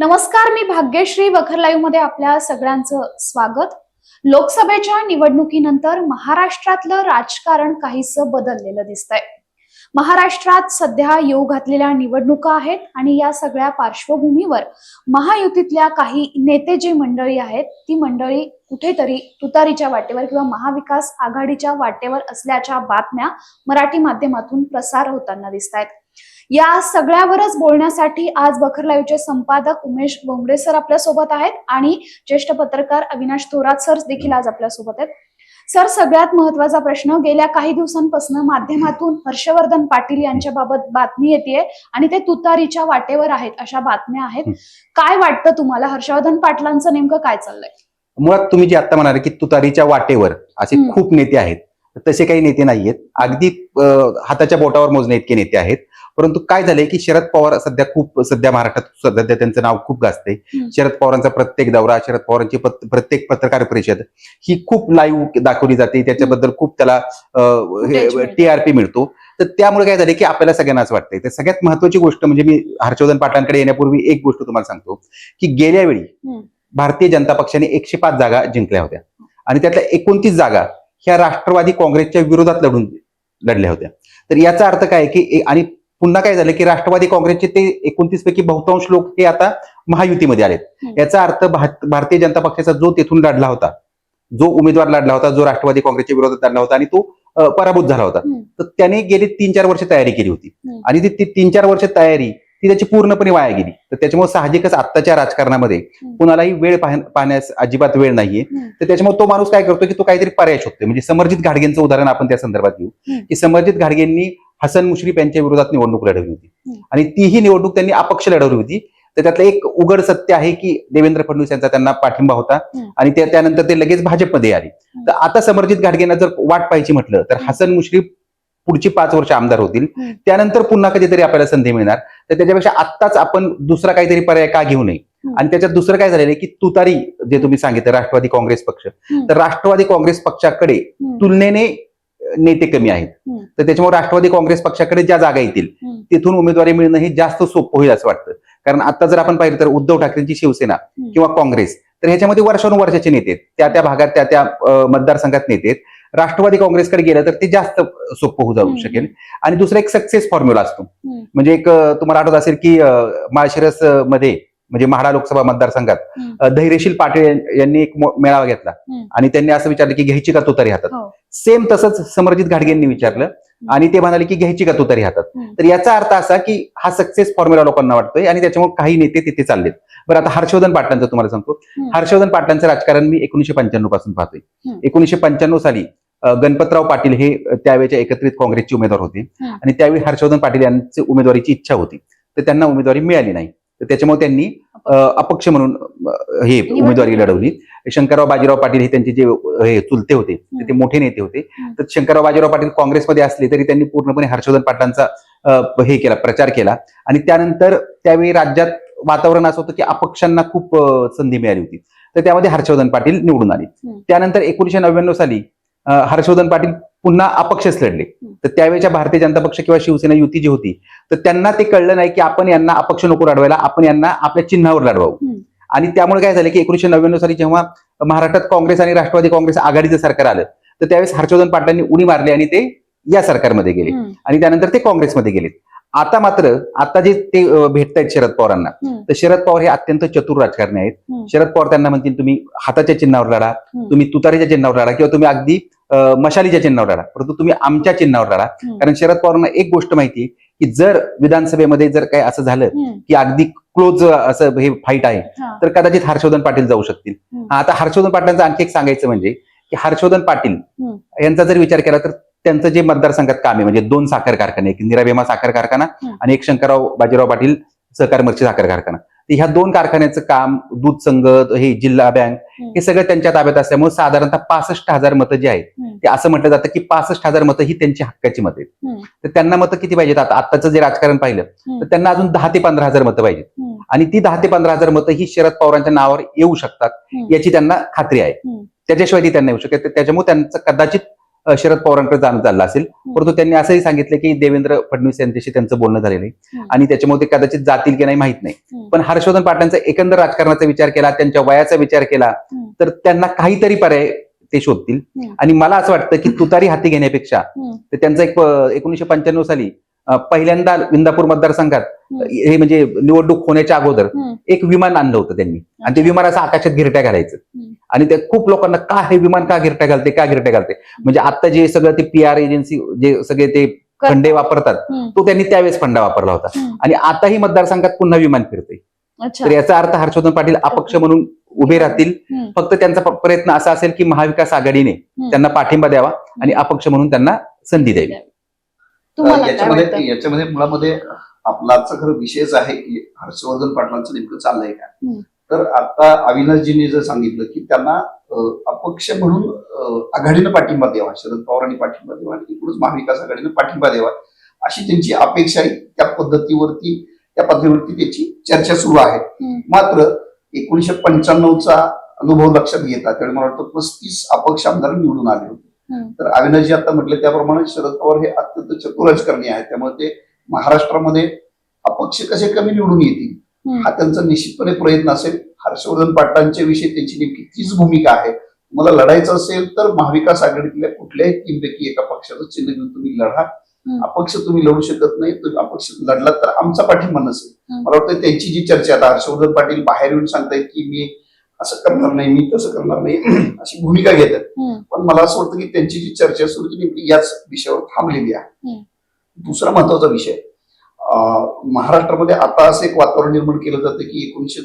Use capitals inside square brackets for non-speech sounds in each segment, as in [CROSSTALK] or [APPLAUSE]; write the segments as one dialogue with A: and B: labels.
A: नमस्कार मी भाग्यश्री वखर लाईव्हमध्ये आपल्या सगळ्यांचं स्वागत. लोकसभेच्या निवडणुकीनंतर महाराष्ट्रातलं राजकारण काहीस बदललेलं दिसतंय. महाराष्ट्रात सध्या येऊ घातलेल्या निवडणुका आहेत आणि या सगळ्या पार्श्वभूमीवर महायुतीतल्या काही नेते जी मंडळी आहेत ती मंडळी कुठेतरी तुतारीच्या वाटेवर किंवा महाविकास आघाडीच्या वाटेवर असल्याच्या बातम्या मराठी माध्यमातून प्रसार होताना दिसत आहेत या सगळ्यावरच बोलण्यासाठी आज बखर लाईव्हचे संपादक उमेश बोंबडे सर आपल्यासोबत आहेत आणि ज्येष्ठ पत्रकार अविनाश थोरात सर देखील आज आपल्यासोबत आहेत. सर सगळ्यात महत्त्वाचा प्रश्न गेल्या काही दिवसांपासून माध्यमातून हर्षवर्धन पाटील यांच्याबाबत बातमी येते आणि ते तुतारीच्या वाटेवर आहेत अशा बातम्या आहेत. काय वाटतं तुम्हाला? हर्षवर्धन पाटलांचं नेमकं काय चाललंय?
B: मुळात तुम्ही जे आता म्हणाले की तुतारीच्या वाटेवर असे. खूप नेते आहेत. तसे काही नेते नाहीयेत. अगदी हाताच्या बोटावर मोजणे इतके नेते आहेत. परंतु काय झालंय की शरद पवार सध्या खूप सध्या महाराष्ट्रात सध्या त्यांचं नाव खूप गाजतंय. शरद पवारांचा प्रत्येक दौरा शरद पवारांची प्रत्येक पत्रकार परिषद ही खूप लाईव्ह दाखवली जाते त्याच्याबद्दल खूप त्याला. टीआरपी मिळतो तर त्यामुळे काय झालं की आपल्याला सगळ्यांना असं वाटतंय तर सगळ्यात महत्वाची गोष्ट म्हणजे मी हर्षवर्धन पाटलांकडे येण्यापूर्वी एक गोष्ट तुम्हाला सांगतो की गेल्या वेळी. भारतीय जनता पक्षाने एकशे पाच जागा जिंकल्या होत्या आणि त्यातल्या एकोणतीस जागा ह्या राष्ट्रवादी काँग्रेसच्या विरोधात लढून लढल्या होत्या तर याचा अर्थ काय की आणि पुन्हा काय झालं की राष्ट्रवादी काँग्रेसचे ते एकोणतीस पैकी बहुतांश लोक हे आता महायुतीमध्ये आलेत. याचा अर्थ भारतीय जनता पक्षाचा जो तेथून लढला होता जो उमेदवार लढला होता जो राष्ट्रवादी काँग्रेसच्या विरोधात लढला होता आणि तो पराभूत झाला होता. तर त्याने गेली तीन चार वर्ष तयारी केली होती. आणि ती तीन चार वर्ष तयारी ती त्याची पूर्णपणे वाया गेली तर त्याच्यामुळे साहजिकच आत्ताच्या राजकारणामध्ये. कुणालाही वेळ पाह- पाहण्यास अजिबात वेळ नाहीये. तर त्याच्यामुळे तो माणूस काय करतो की तो काहीतरी पर्याय शोधतोय म्हणजे समर्जित घाडगेंचं उदाहरण आपण त्या संदर्भात घेऊ. की समर्जित घाडगेंनी हसन मुश्रीफ यांच्या विरोधात निवडणूक लढवली होती. आणि तीही निवडणूक त्यांनी अपक्ष लढवली होती तर त्यातलं एक उघड सत्य आहे की देवेंद्र फडणवीस यांचा त्यांना पाठिंबा होता. आणि त्या- त्यानंतर ते लगेच भाजपमध्ये आले तर आता समर्जित घाडगेंना जर वाट पाहायची म्हटलं तर हसन मुश्रीफ पुढची पाच वर्ष आमदार होतील. त्यानंतर पुन्हा कधीतरी आपल्याला संधी मिळणार तर त्याच्यापेक्षा आत्ताच आपण दुसरा काहीतरी पर्याय का घेऊ नये. आणि त्याच्यात दुसरं काय झालेलं आहे की तुतारी जे तुम्ही सांगितलं राष्ट्रवादी काँग्रेस पक्ष. तर राष्ट्रवादी काँग्रेस पक्षाकडे. तुलनेने नेते कमी आहेत. तर त्याच्यामुळे राष्ट्रवादी काँग्रेस पक्षाकडे ज्या जागा येतील. तिथून उमेदवारी मिळणं हे जास्त सोपं होईल असं वाटतं कारण आता जर आपण पाहिलं तर उद्धव ठाकरेंची शिवसेना. किंवा काँग्रेस तर ह्याच्यामध्ये वर्षानुवर्षाचे नेते. त्या त्या भागात त्या त्या मतदारसंघात नेते. राष्ट्रवादी काँग्रेसकडे गेलं तर ते जास्त सोपं होऊ जाऊ. शकेल आणि दुसरा एक सक्सेस फॉर्म्युला असतो. म्हणजे एक तुम्हाला आठवत असेल की माळशिरसमध्ये म्हणजे म्हाडा लोकसभा मतदारसंघात धैर्यशील पाटील यांनी एक मेळावा घेतला. आणि त्यांनी असं विचारलं की घ्यायची का तुतारी हातात
A: हो.
B: सेम तसंच समर्जित घाडगेंनी विचारलं आणि ते म्हणाले की घ्यायची का तुतारी हातात. तर याचा अर्थ असा की हा सक्सेस फॉर्म्युला लोकांना वाटतोय आणि त्याच्यामुळे काही नेते तिथे चाललेत बरं आता हर्षवर्धन पाटलांचं तुम्हाला सांगतो. हर्षवर्धन पाटलांचं राजकारण मी एकोणीशे पंच्याण्णवपासून पाहतोय. एकोणीशे पंच्याण्णव साली गणपतराव पाटील हे त्यावेळेच्या एकत्रित काँग्रेसचे उमेदवार होते. आणि त्यावेळी हर्षवर्धन पाटील यांची उमेदवारीची इच्छा होती तर त्यांना उमेदवारी मिळाली नाही तर त्याच्यामुळे त्यांनी अपक्ष म्हणून हे उमेदवारी लढवली. शंकरराव बाजीराव पाटील हे त्यांचे जे हे चुलते होते ते मोठे नेते होते. तर शंकरराव बाजीराव पाटील काँग्रेसमध्ये असले तरी त्यांनी पूर्णपणे हर्षवर्धन पाटलांचा हे केला प्रचार केला. आणि त्यानंतर त्यावेळी राज्यात वातावरण असं होतं की अपक्षांना खूप संधी मिळाली होती. तर त्यामध्ये हर्षवर्धन पाटील निवडून आले. त्यानंतर एकोणीशे नव्याण्णव साली हर्षवर्धन पाटील पुन्हा अपक्षच लढले. तर त्यावेळेच्या भारतीय जनता पक्ष किंवा शिवसेना युती जी होती तर त्यांना ते कळलं नाही की आपण यांना अपक्ष नको लढवायला आपण यांना आपल्या चिन्हावर लढवावं. आणि त्यामुळे काय झालं की एकोणीशे नव्याण्णव साली जेव्हा महाराष्ट्रात काँग्रेस आणि राष्ट्रवादी काँग्रेस आघाडीचं सरकार आलं तर त्यावेळेस हर्षवर्धन पाटलांनी उडी मारली आणि ते या सरकारमध्ये गेले. आणि त्यानंतर ते काँग्रेसमध्ये गेलेत आता मात्र आता जे ते भेटत आहेत शरद पवारांना. तर शरद पवार हे अत्यंत चतुर राजकारणी आहेत. शरद पवार त्यांना म्हणतील तुम्ही हाताच्या चिन्हावर लढा. तुम्ही तुतारीच्या चिन्हावर लढा किंवा तुम्ही अगदी मशालीच्या चिन्हावर लढा परंतु तुम्ही आमच्या चिन्हावर लढा
A: हम्म.
B: कारण शरद पवारांना एक गोष्ट माहिती की जर विधानसभेमध्ये जर काही असं झालं. की अगदी क्लोज असं हे फाईट आहे. तर कदाचित हर्षवर्धन पाटील जाऊ शकतील आता हर्षवर्धन पाटलांचं आणखी एक सांगायचं म्हणजे की हर्षवर्धन पाटील. यांचा जर विचार केला तर त्यांचं जे मतदारसंघात काम आहे म्हणजे दोन साखर कारखाने एक निराभीमा साखर कारखाना. आणि एक शंकरराव बाजीराव पाटील सहकार मर्ची साखर कारखाना तर ह्या दोन कारखान्याचं काम दूध संघ हे जिल्हा बँक. हे सगळं त्यांच्या ताब्यात असल्यामुळे साधारणतः पासष्ट हजार मतं जी आहेत. ते असं म्हटलं जातं की पासष्ट हजार मतं ही त्यांची हक्काची मतं आहेत. तर त्यांना मतं किती पाहिजेत आता आत्ताचं जे राजकारण पाहिलं. तर त्यांना अजून दहा ते पंधरा हजार मतं पाहिजेत. आणि ती दहा ते पंधरा हजार मतं ही शरद पवारांच्या नावावर येऊ शकतात. याची त्यांना खात्री आहे. त्याच्याशिवाय ती त्यांना येऊ शकत त्याच्यामुळे त्यांचं कदाचित शरद पवारांकडे जाणं चाललं असेल परंतु त्यांनी असंही सांगितलं की देवेंद्र फडणवीस यांच्याशी त्यांचं बोलणं झालेलं आहे. आणि त्याच्यामुळे ते कदाचित जातील की नाही माहीत नाही. पण हर्षवर्धन पाटलांचा एकंदर राजकारणाचा विचार केला त्यांच्या वयाचा विचार केला. तर त्यांना काहीतरी पर्याय ते शोधतील. आणि मला असं वाटतं की तुतारी हाती घेण्यापेक्षा. तर त्यांचा एक एकोणीशे पंच्याण्णव साली पहिल्यांदा इंदापूर मतदारसंघात. हे म्हणजे निवडणूक होण्याच्या अगोदर. एक विमान आणलं होतं त्यांनी आणि ते विमान असं आकाशात गिरट्या घालायचं. आणि ते खूप लोकांना का हे विमान का गिरट्या घालते का गिरट्या घालते? म्हणजे आता जे सगळं ते पी आर एजन्सी जे सगळे ते फंडे वापरतात. तो त्यांनी त्यावेळेस फंडा वापरला होता. आणि आताही मतदारसंघात पुन्हा विमान फिरते
A: अच्छा.
B: तर याचा अर्थ हर्षवर्धन पाटील अपक्ष म्हणून उभे राहतील. फक्त त्यांचा प्रयत्न असा असेल की महाविकास आघाडीने त्यांना पाठिंबा द्यावा आणि अपक्ष म्हणून त्यांना संधी द्यावी.
C: याच्यामध्ये याच्यामध्ये मुळामध्ये आपला आजचा खरं विषयच आहे की हर्षवर्धन पाटलांचं नेमकं चाललंय का. तर आता अविनाशजींनी जर सांगितलं की त्यांना अपक्ष म्हणून आघाडीनं पाठिंबा द्यावा शरद पवारांनी पाठिंबा द्यावा आणि एकूणच महाविकास आघाडीनं पाठिंबा द्यावा अशी त्यांची अपेक्षा आहे त्या पद्धतीवरती त्या पद्धतीवरती त्याची चर्चा सुरू आहे. मात्र एकोणीशे पंच्याण्णवचा अनुभव लक्षात घेता त्यावेळी मला वाटतं पस्तीस अपक्ष आमदार निवडून आले होते. तर अविनाशजी आता म्हटलं त्याप्रमाणे शरद पवार हे अत्यंत चतुर राजकारणी आहेत त्यामुळे ते महाराष्ट्रामध्ये अपक्ष कसे कमी निवडून येतील. हा त्यांचा निश्चितपणे प्रयत्न असेल. हर्षवर्धन पाटलांच्या विषयी त्यांची नेमकी तीच भूमिका आहे. तुम्हाला लढायचं असेल तर महाविकास आघाडीतल्या कुठल्याही तीनपैकी एका पक्षाचं चिन्ह घेऊन तुम्ही लढा. अपक्ष तुम्ही लढू शकत नाही. तुम्ही अपक्ष लढलात तर आमचा पाठिंबा नसेल. मला वाटतं त्यांची जी चर्चा आता हर्षवर्धन पाटील बाहेर येऊन सांगतायत की मी असं करणार नाही मी तसं करणार नाही [CLEARS THROAT] अशी भूमिका घेतात. पण मला असं वाटतं की त्यांची जी चर्चा सुरू ती नेमकी याच विषयावर थांबलेली आहे. दुसरा महत्त्वाचा विषय महाराष्ट्रामध्ये आता असं एक वातावरण निर्माण केलं जातं की एकोणीशे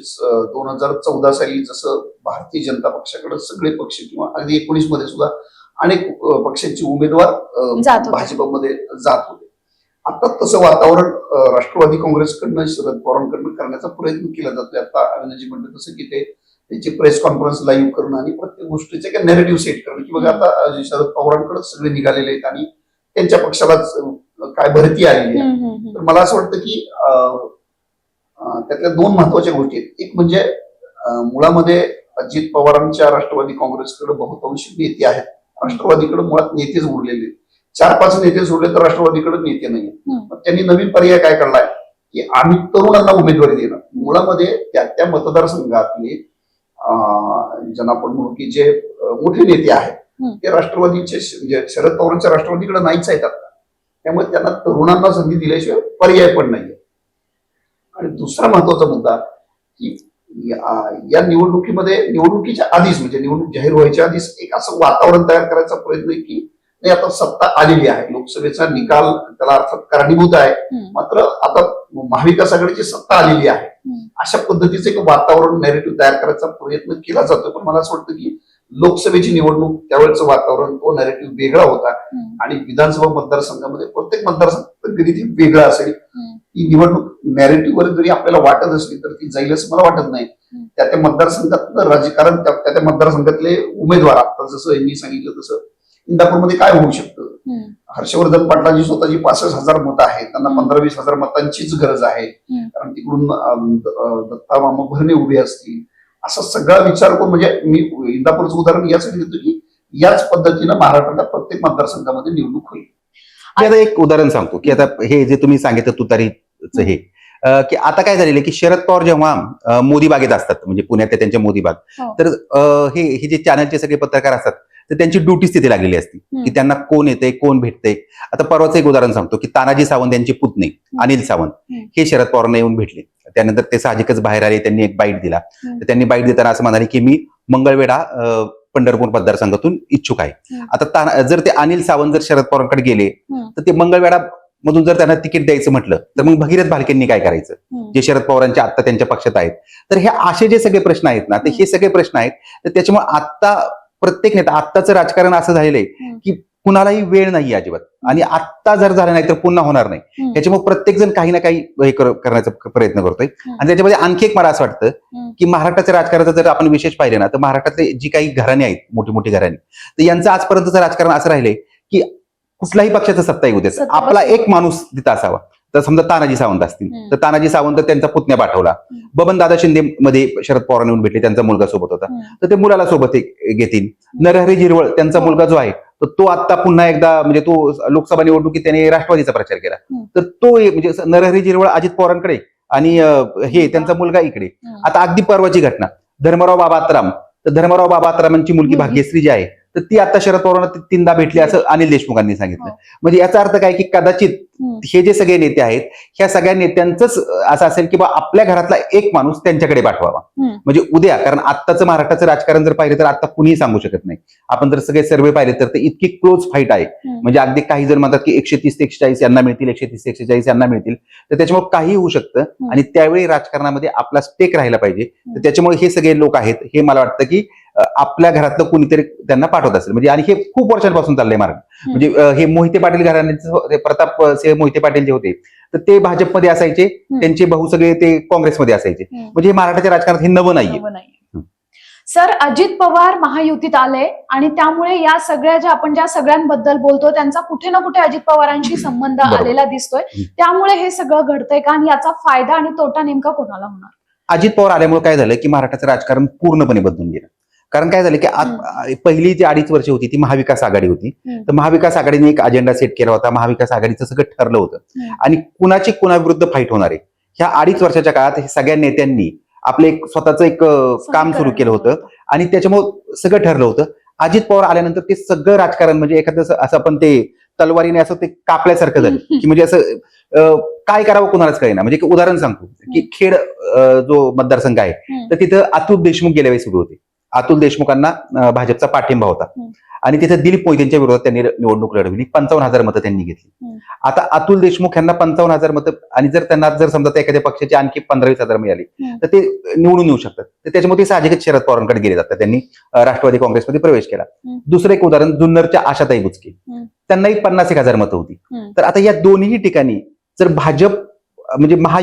C: दोन हजार चौदा साली जसं भारतीय जनता पक्षाकडे सगळे पक्ष किंवा अगदी एकोणीसमध्ये सुद्धा अनेक पक्षांचे उमेदवार. भाजपमध्ये जात होते. आता तसं वातावरण राष्ट्रवादी काँग्रेसकडनं शरद पवारांकडनं करण्याचा प्रयत्न केला जातोय. आता अविनाजी म्हणलं तसं की ते त्यांची प्रेस कॉन्फरन्स लाईव्ह करणं आणि प्रत्येक गोष्टीचे काही नेरेटिव्ह सेट करणं. की बघा आता शरद पवारांकडे सगळे निघालेले आहेत आणि त्यांच्या पक्षालाच काय भरती आलेली आहे. तर मला असं वाटतं की त्यातल्या दोन महत्त्वाच्या गोष्टी आहेत. एक म्हणजे मुळामध्ये अजित पवारांच्या राष्ट्रवादी काँग्रेसकडे बहुतांश नेते आहेत. राष्ट्रवादीकडे मुळात नेतेच उरलेले आहेत. चार पाच नेते सोडले तर राष्ट्रवादीकडे नेते नाही त्यांनी नवीन पर्याय काय काढलाय की आम्ही तरुणांना उमेदवारी देणार. मुळामध्ये त्या त्या मतदारसंघातले ज्यांना आपण म्हणू की जे मोठे नेते आहेत. ते राष्ट्रवादीचे म्हणजे शरद पवारांच्या राष्ट्रवादीकडे नाहीच आहेत त्यामुळे त्यांना तरुणांना संधी दिल्याशिवाय पर्याय पण नाहीये. आणि दुसरा महत्त्वाचा मुद्दा की या निवडणुकीमध्ये निवडणुकीच्या आधीच म्हणजे निवडणूक जाहीर व्हायच्या आधीच एक असं वातावरण तयार करायचा प्रयत्न आहे की नाही आता सत्ता आलेली आहे. लोकसभेचा निकाल त्याला अर्थात कारणीभूत आहे. मात्र आता महाविकास आघाडीची सत्ता आलेली आहे. अशा पद्धतीचं एक वातावरण नेरेटिव्ह तयार करायचा प्रयत्न केला जातो पण मला असं वाटतं की लोकसभेची निवडणूक त्यावेळेचं वातावरण तो नेरेटिव्ह वेगळा होता. आणि विधानसभा मतदारसंघामध्ये प्रत्येक मतदारसंघ हे वेगळं असेल. ही निवडणूक नॅरेटिव्ह वर जरी आपल्याला वाटत असली तर ती जाईल असं मला वाटत नाही. त्या त्या मतदारसंघात राजकारण त्या त्या मतदारसंघातले उमेदवार आता जसं मी सांगितलं तसं इंदापूरमध्ये काय होऊ शकतं. हर्षवर्धन पाटलांची स्वतःची पासष्ट हजार मतं आहेत त्यांना. पंधरा वीस हजार मतांचीच गरज आहे. कारण तिकडून दत्ता मामा भरणे उभे असतील असा सगळा विचार करून म्हणजे मी इंदापूरचं उदाहरण यासाठी देतो की याच पद्धतीनं महाराष्ट्राच्या प्रत्येक मतदारसंघामध्ये निवडणूक होईल
B: मी आता एक उदाहरण सांगतो की आता हे जे तुम्ही सांगितलं तुतारीचं हे की आता काय झालेलं आहे की शरद पवार जेव्हा मोदी बागेत असतात म्हणजे पुण्यात ते त्यांच्या मोदी बाग
A: हो.
B: तर हे हे जे चॅनलचे सगळे पत्रकार असतात तर त्यांची ड्युटीच तिथे लागलेली असती. की त्यांना कोण येते कोण भेटते आता परवाचं एक उदाहरण सांगतो की तानाजी सावंत यांचे पुतणे अनिल सावंत. हे शरद पवारांना येऊन भेटले त्यानंतर ते साहजिकच बाहेर आले त्यांनी एक बाईट दिला. तर त्यांनी बाईट देताना असं म्हणाले की मी मंगळवेढा पंढरपूर मतदारसंघातून इच्छुक आहे. आता ताना- जर ते अनिल सावंत जर शरद पवारांकडे गेले. तर ते मंगळवेढा मधून जर त्यांना तिकीट द्यायचं म्हटलं तर मग भगीरथ भालकेंनी काय करायचं. जे शरद पवारांच्या आत्ता त्यांच्या पक्षात आहेत तर हे असे जे सगळे प्रश्न आहेत ना ते हे सगळे प्रश्न आहेत तर त्याच्यामुळे आत्ता प्रत्येक नेता आत्ताचं राजकारण असं झालेलं आहे. की कुणालाही वेळ नाही अजिबात आणि आत्ता जर झालं नाही तर पुन्हा होणार नाही. त्याच्यामुळे प्रत्येक जण काही ना काही हे कर- करण्याचा प्रयत्न करतोय. आणि त्याच्यामध्ये आणखी एक मला असं वाटतं. की महाराष्ट्राच्या राजकारणाचं जर आपण विशेष पाहिले ना तर महाराष्ट्रातले जी काही घराणे आहेत मोठी मोठी घराणे तर यांचं आजपर्यंतचं राजकारण असं राहिलंय की कुठल्याही पक्षाचं सत्ता येऊ
A: सत्ता
B: आपला एक माणूस तिथं असावा तर समजा तानाजी सावंत असतील. तर तानाजी सावंत त्यांचा पुतण्या पाठवला. बबन दादा शिंदे मध्ये शरद पवारांनी येऊन भेटले त्यांचा मुलगा सोबत होता. तर ते मुलाला सोबत घेतील नरहरी झिरवळ त्यांचा. मुलगा जो आहे तर तो आता पुन्हा एकदा म्हणजे तो लोकसभा निवडणुकीत त्याने राष्ट्रवादीचा प्रचार केला. तर तो म्हणजे नरहरी जिरवळ अजित पवारांकडे आणि हे त्यांचा मुलगा इकडे. आता अगदी परवाची घटना धर्मराव बाबा आत्राम तर धर्मराव बाबा आत्रामांची मुलगी
A: मुलगी.
B: भाग्यश्री जी आहे तर ती आता शरद पवारांना तीनदा भेटली असं अनिल देशमुखांनी सांगितलं.
A: हो.
B: म्हणजे याचा अर्थ काय की कदाचित. हे जे सगळे नेते आहेत ह्या सगळ्या नेत्यांचंच असं असेल की बा आपल्या घरातला एक माणूस त्यांच्याकडे पाठवावा. म्हणजे उद्या कारण आत्ताचं महाराष्ट्राचं राजकारण जर पाहिलं तर आता कुणीही सांगू शकत नाही. आपण जर सगळे सर्वे पाहिले तर ते इतकी क्लोज फाईट आहे. म्हणजे अगदी काही जण म्हणतात की एकशे तीस ते एकशे चाळीस यांना मिळतील एकशे तीस ते एकशे चाळीस यांना मिळतील. तर त्याच्यामुळे काही होऊ शकतं. आणि त्यावेळी राजकारणामध्ये आपला स्टेक राहिला पाहिजे. तर त्याच्यामुळे हे सगळे लोक आहेत. हे मला वाटतं की आपल्या घरातलं कुणीतरी त्यांना पाठवत असेल. म्हणजे आणि हे खूप वर्षांपासून चाललंय मार्ग. म्हणजे हे मोहिते पाटील घराण्याचं ते प्रताप सिंह मोहिते पाटील जे होते. तर ते भाजपमध्ये असायचे. त्यांचे भाऊ सगळे ते काँग्रेसमध्ये असायचे. म्हणजे हे महाराष्ट्राच्या राजकारणात हे नवं नाहीये.
A: सर अजित पवार महायुतीत आले आणि त्यामुळे या सगळ्या ज्या आपण ज्या सगळ्यांबद्दल बोलतो त्यांचा कुठे ना कुठे अजित पवारांशी संबंध. आलेला दिसतोय. त्यामुळे हे सगळं घडतंय का? आणि याचा फायदा आणि तोटा नेमका कोणाला होणार?
B: अजित पवार आल्यामुळे काय झालं की महाराष्ट्राचं राजकारण पूर्णपणे बदलून गेलं. कारण काय झालं की पहिली जी अडीच वर्ष होती ती महाविकास आघाडी होती. तर महाविकास आघाडीने एक अजेंडा सेट केला होता. महाविकास आघाडीचं सगळं ठरलं होतं. आणि कुणाची कुणाविरुद्ध फाईट होणार आहे? ह्या अडीच वर्षाच्या काळात हे सगळ्या नेत्यांनी आपलं एक स्वतःचं एक काम सुरू केलं होतं. आणि त्याच्यामुळे सगळं ठरलं होतं. अजित पवार आल्यानंतर ते सगळं राजकारण म्हणजे एखादं असं- आपण ते तलवारीने असं ते कापल्यासारखं झालं. की म्हणजे असं काय करावं कुणालाच कळेना. म्हणजे एक उदाहरण सांगतो. की खेड जो मतदारसंघ आहे. तर तिथं अतुल देशमुख गेल्या वेळेस उभे होते. अतुल देशमुखांना भाजपचा पाठिंबा होता. आणि तिथे दिलीप मोहितेंच्या विरोधात त्यांनी निवडणूक लढवली पंचावन्न हजार मतं त्यांनी घेतली. आता अतुल देशमुख यांना पंचावन्न हजार मतं आणि जर त्यांना जर समजा एखाद्या पक्षाची आणखी पंधरा वीस हजार मिळाली. तर ते निवडून येऊ शकतात तर त्याच्यामुळे ते साहजिकच शरद पवारांकडे गेले जातात त्यांनी राष्ट्रवादी काँग्रेसमध्ये प्रवेश केला. दुसरं एक उदाहरण जुन्नरच्या आशाताई बुचके. त्यांनाही पन्नास एक हजार मतं होती. तर आता या दोन्ही ठिकाणी जर भाजप म्हणजे महा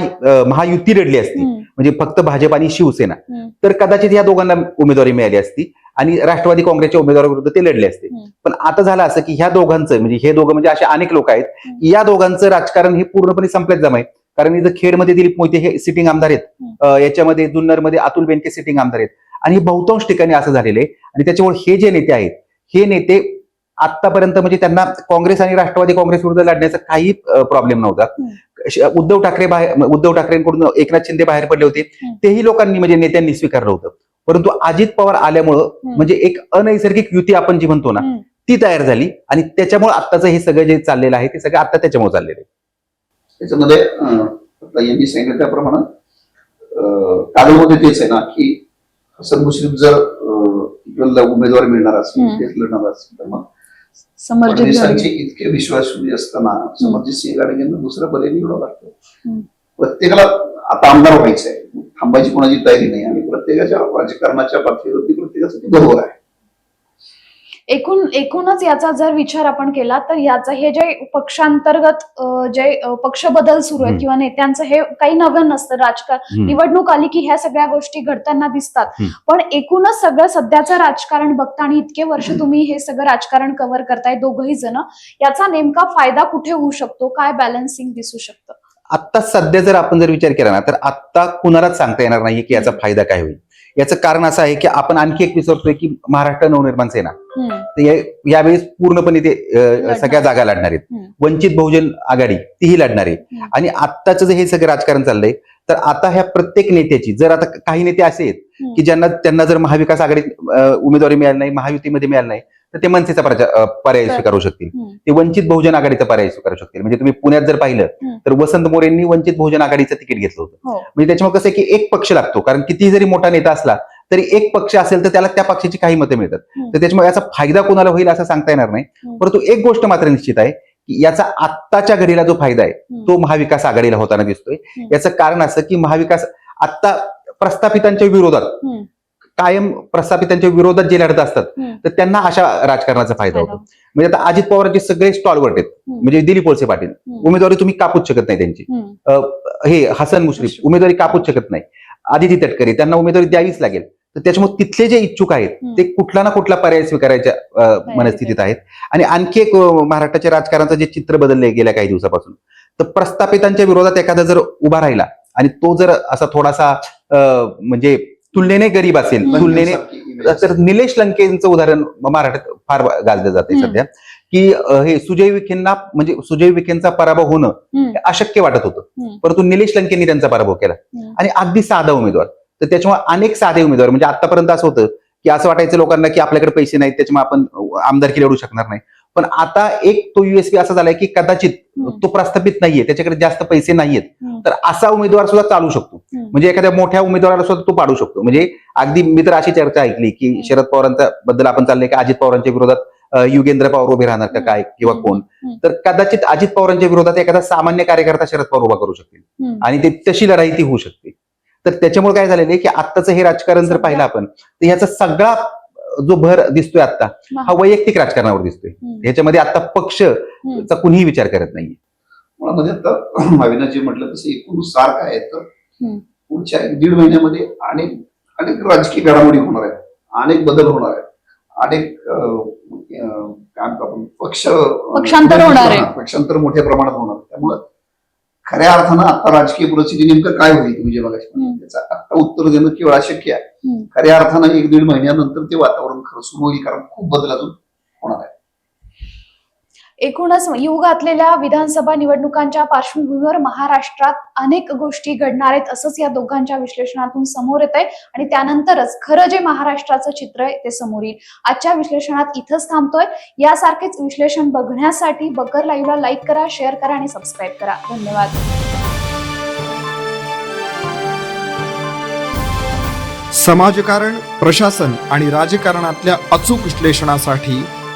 B: महायुती लढली असती. म्हणजे फक्त भाजप आणि शिवसेना. तर कदाचित या दोघांना उमेदवारी मिळाली असती आणि राष्ट्रवादी काँग्रेसच्या उमेदवाराविरुद्ध ते लढले असते. पण आता झालं असं की ह्या दोघांचं म्हणजे हे दोघं म्हणजे असे अनेक लोक आहेत. की या दोघांचं राजकारण हे पूर्णपणे संपल्यात जमाय कारण इथं खेडमध्ये दिलीप मोहिते हे सिटिंग आमदार आहेत याच्यामध्ये जुन्नरमध्ये अतुल बेनके सिटिंग आमदार आहेत आणि हे बहुतांश ठिकाणी असं झालेलं आहे आणि त्याच्यामुळे हे जे नेते आहेत हे नेते आतापर्यंत म्हणजे त्यांना काँग्रेस आणि राष्ट्रवादी काँग्रेस विरुद्ध लढण्याचा काही प्रॉब्लेम नव्हता उद्धव ठाकरे बाहेर उद्धव ठाकरेंकडून एकनाथ शिंदे बाहेर पडले होते. तेही लोकांनी म्हणजे नेत्यांनी स्वीकारलं होतं परंतु अजित पवार आल्यामुळं. म्हणजे एक अनैसर्गिक युती आपण जी म्हणतो ना. ती तयार झाली आणि त्याच्यामुळे आत्ताचं हे सगळं जे चाललेलं आहे ते सगळं आता त्याच्यामुळे चाललेलं आहे
C: त्याच्यामध्ये यांनी सांगितलं त्याप्रमाणे अं, कागदमध्ये तेच आहे ना की हसन मुश्रीफ जर उमेदवार मिळणार असेल. तेच लढणार असेल तर मग फडणवीसांचे. इतके विश्वासू असताना समर्जित सिंह गाडगे यांना दुसरा पर्याय निवडावा लागतो. प्रत्येकाला आता आमदार व्हायचं आहे थांबायची कोणाची तयारी नाही. आणि प्रत्येकाच्या राजकारणाच्या पातळीवरती प्रत्येकासाठी बरोबर आहे.
A: एकूण एकूणच याचा जर विचार आपण केला तर याचा हे जे पक्षांतर्गत जे पक्ष बदल सुरू आहेत. किंवा नेत्यांचं हे काही नवं नसतं राजकारण. निवडणूक आली की ह्या सगळ्या गोष्टी घडताना दिसतात. पण एकूणच सगळं सध्याचं राजकारण बघता आणि इतके वर्ष तुम्ही हे सगळं राजकारण कव्हर करताय दोघही जण याचा नेमका फायदा कुठे होऊ शकतो काय बॅलन्सिंग दिसू शकतं
B: आत्ता सध्या जर आपण जर विचार केला ना तर आत्ता कुणालाच सांगता येणार नाहीये की याचा फायदा काय होईल याचं कारण असं आहे की आपण आणखी एक विसरतोय की महाराष्ट्र नवनिर्माण सेना यावेळेस पूर्णपणे ते सगळ्या जागा लढणार आहेत. वंचित बहुजन आघाडी तीही लढणार आहे. आणि आत्ताचं जे हे सगळं राजकारण चाललंय तर आता ह्या प्रत्येक नेत्याची जर आता काही नेते असे आहेत. की ज्यांना त्यांना जर महाविकास आघाडीत अ, उमेदवारी मिळाली नाही महायुतीमध्ये मिळाली नाही तर ते मनसेचा पर्याय स्वीकारू शकतील. ते वंचित बहुजन आघाडीचा पर्याय स्वीकारू शकतील म्हणजे तुम्ही पुण्यात जर पाहिलं. तर वसंत मोरेंनी वंचित बहुजन आघाडीचं तिकीट घेतलं होतं
A: हो
B: म्हणजे त्याच्यामुळे कसं की एक पक्ष लागतो कारण किती जरी मोठा नेता असला तरी एक पक्ष असेल तर त्याला त्या पक्षाची काही मतं मिळतात. तर त्याच्यामुळे याचा फायदा कोणाला होईल असं सांगता येणार नाही. परंतु एक गोष्ट मात्र निश्चित आहे की याचा आत्ताच्या घडीला जो फायदा आहे. तो महाविकास आघाडीला होताना दिसतोय. याचं कारण असं की महाविकास आत्ता प्रस्थापितांच्या विरोधात. कायम प्रस्थापितांच्या विरोधात जे लढत असतात. तर त्यांना अशा राजकारणाचा फायदा होतो. म्हणजे आता अजित पवारांचे सगळे स्टॉलवर्ट आहेत. म्हणजे दिलीप वळसे पाटील. उमेदवारी तुम्ही कापूच शकत नाही त्यांची. हे हसन मुश्रीफ उमेदवारी कापूच शकत नाही. आदिती तटकरे त्यांना उमेदवारी द्यावीच लागेल. तर त्याच्यामुळे तिथले जे इच्छुक आहेत. ते कुठला ना कुठला पर्याय स्वीकारायच्या मनस्थितीत आहेत. आणि आणखी एक महाराष्ट्राच्या राजकारणाचं जे चित्र बदललंय गेल्या काही दिवसापासून तर प्रस्थापितांच्या विरोधात एखादा जर उभा राहिला आणि तो जर असा थोडासा म्हणजे तुलनेने गरीब असेल. तुलनेने तर निलेश लंकेंचं उदाहरण महाराष्ट्रात फार गाजलं जाते. सध्या की हे सुजय विखेंना म्हणजे सुजय विखेंचा पराभव होणं. हे अशक्य वाटत होतं. परंतु निलेश लंकेंनी त्यांचा पराभव केला. आणि अगदी साधा उमेदवार तर त्याच्यामुळे अनेक साधे उमेदवार म्हणजे आतापर्यंत असं होतं की असं वाटायचं लोकांना की आपल्याकडे पैसे नाहीत त्याच्यामुळे आपण आमदारकी लढू शकणार नाही पण आता एक तो युएसपी असा झालाय की कदाचित. तो प्रस्थापित नाहीये त्याच्याकडे जास्त पैसे नाहीयेत. तर असा उमेदवार सुद्धा चालू शकतो. म्हणजे एखाद्या मोठ्या उमेदवाराला सुद्धा तो पाडू शकतो म्हणजे अगदी मी तर अशी चर्चा ऐकली की. शरद पवारांचा बद्दल आपण चाललंय की अजित पवारांच्या विरोधात युगेंद्र पवार उभे राहणार का. काय किंवा. कोण. तर कदाचित अजित पवारांच्या विरोधात एखादा सामान्य कार्यकर्ता शरद पवार उभा करू शकतील. आणि ते तशी लढाई ती होऊ शकते तर त्याच्यामुळे काय झालेलं आहे की आत्ताचं हे राजकारण जर पाहिलं आपण तर ह्याचा सगळा जो भर दिसतोय आता हा वैयक्तिक राजकारणावर दिसतोय. ह्याच्यामध्ये आता पक्षचा कुणीही विचार करत नाही
C: मुळामध्ये आता [CLEARS THROAT] भाविना जे म्हटलं तसं एकूण सार काय आहे तर. पुढच्या एक दीड महिन्यामध्ये अनेक अनेक राजकीय घडामोडी होणार आहेत अनेक बदल होणार आहेत अनेक काय म्हणतो आपण पक्ष
A: पक्षांतर होणार आहे.
C: पक्षांतर मोठ्या प्रमाणात होणार आहे. त्यामुळं खऱ्या अर्थानं आता राजकीय परिस्थिती नेमकं काय होईल तुम्ही जे बघायचं
A: हम्म.
C: त्याचं आता उत्तर देणं केवळ अशक्य आहे. खऱ्या अर्थानं एक दीड महिन्यानंतर ते वातावरण खरं सुरू होईल कारण खूप बदल अजून होणार आहे
A: एकूणच येऊ घातलेल्या विधानसभा निवडणुकांच्या पार्श्वभूमीवर महाराष्ट्रात अनेक गोष्टी घडणार आहेत असंच या दोघांच्या विश्लेषणातून समोर येत आहे. आणि त्यानंतरच खरं जे महाराष्ट्राचं चित्र आहे ते समोर येईल. आजच्या विश्लेषणात इथंच थांबतोय. यासारखेच विश्लेषण बघण्यासाठी बकर लाईव्हला लाईक करा शेअर करा आणि सबस्क्राईब करा. धन्यवाद.
D: समाजकारण प्रशासन आणि राजकारणातल्या अचूक विश्लेषणासाठी